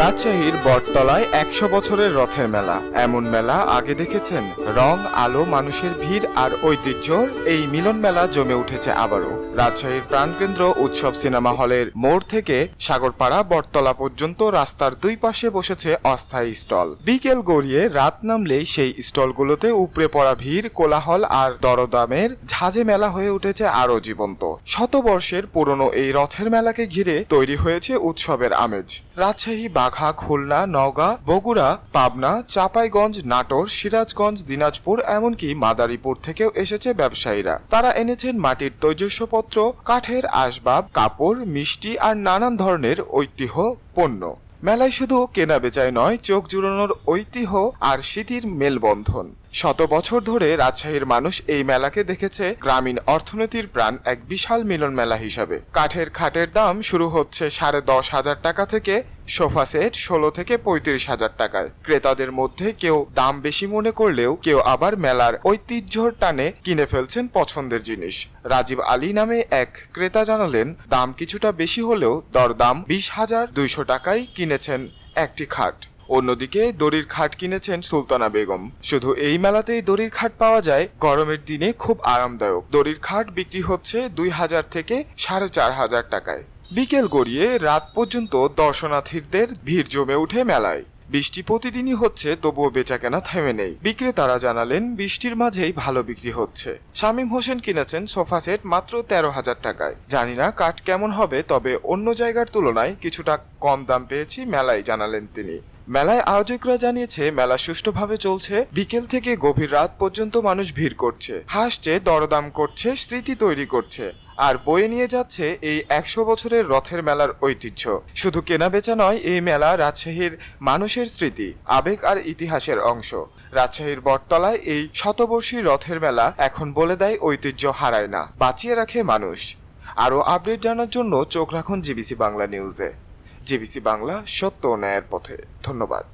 রাজশাহীর বটতলায় একশো বছরের রথের মেলা। এমন মেলা আগে দেখেছেন? রং, আলো, মানুষের ভিড় আর ঐতিহ্যর এই মিলন মেলা জমে উঠেছে আবারও। রাজশাহীর প্রাণকেন্দ্র উৎসব সিনেমা হলের মোড় থেকে সাগরপাড়া বটতলা পর্যন্ত রাস্তার দুই পাশে বসেছে অস্থায়ী স্টল। বিকেল গড়িয়ে রাত নামলেই সেই স্টলগুলোতে উপড়ে পড়া ভিড়, কোলাহল আর দরদামের ঝাঁঝে মেলা হয়ে উঠেছে আরও জীবন্ত। শতবর্ষের পুরনো এই রথের মেলাকে ঘিরে তৈরি হয়েছে উৎসবের আমেজ। রাজশাহী, বাঘা, খুলনা, নওগাঁ, বগুড়া, পাবনা, চাঁপাইগঞ্জ, নাটোর, সিরাজগঞ্জ, দিনাজপুর, এমনকি মাদারীপুর থেকেও এসেছে ব্যবসায়ীরা। তারা এনেছেন মাটির তৈজস্যপত্র, কাঠের আসবাব, কাপড়, মিষ্টি আর নানান ধরনের ঐতিহ্য পণ্য। মেলায় শুধু কেনা বেচায় নয়, চোখ জুড়ানোর ঐতিহ্য আর স্মৃতির মেলবন্ধন। শত বছর ধরে রাজশাহীর মানুষ এই মেলাকে দেখেছে গ্রামীণ অর্থনীতির প্রাণ এক বিশাল মিলন মেলা হিসাবে। কাঠের খাটের দাম শুরু হচ্ছে সাড়ে দশ হাজার টাকা থেকে, সোফা সেট ষোলো থেকে পঁয়ত্রিশ হাজার টাকায়। ক্রেতাদের মধ্যে কেউ দাম বেশি মনে করলেও কেউ আবার মেলার ঐতিহ্যর টানে কিনে ফেলছেন পছন্দের জিনিস। রাজীব আলী নামে এক ক্রেতা জানালেন, দাম কিছুটা বেশি হলেও দরদাম বিশ হাজার দুইশো টাকায় কিনেছেন একটি খাট। অন্যদিকে দড়ির খাট কিনেছেন সুলতানা বেগম। শুধু এই মেলাতেই দড়ির খাট পাওয়া যায়, গরমের দিনে খুব আরামদায়ক। দড়ির খাট বিক্রি হচ্ছে দুই হাজার থেকে সাড়ে চার হাজার টাকায়। বিকেল গড়িয়ে রাত পর্যন্ত দর্শনার্থীদের ভিড় জমে উঠে মেলায়। বৃষ্টি প্রতিদিনই হচ্ছে, তবুও বেচাকেনা থেমে নেই। বিক্রেতারা জানালেন, বৃষ্টির মাঝেই ভালো বিক্রি হচ্ছে। শামীম হোসেন কিনেছেন সোফা সেট মাত্র তেরো হাজার টাকায়। জানি না কাঠ কেমন হবে, তবে অন্য জায়গার তুলনায় কিছুটা কম দাম পেয়েছি, মেলায় জানালেন তিনি। মেলায় আয়োজকরা জানিয়েছে, মেলা সুষ্ঠুভাবে চলছে, বিকেল থেকে গভীর রাত পর্যন্ত মানুষ ভিড় করছে। হাসছে, দরদাম করছে, স্মৃতি তৈরি করছে। আর বয়ে নিয়ে যাচ্ছে এই একশো বছরের রথের মেলার ঐতিহ্য। শুধু কেনা বেচা নয়, এই মেলা রাজশাহীর মানুষের স্মৃতি, আবেগ আর ইতিহাসের অংশ। রাজশাহীর বটতলায় এই শতবর্ষী রথের মেলা এখন বলে দেয় ঐতিহ্য হারায় না, বাঁচিয়ে রাখে মানুষ। আরও আপডেট জানার জন্য চোখ রাখুন জিবিসি বাংলা নিউজে। জিবিসি বাংলা সত্য ন্যায়ের পথে। ধন্যবাদ।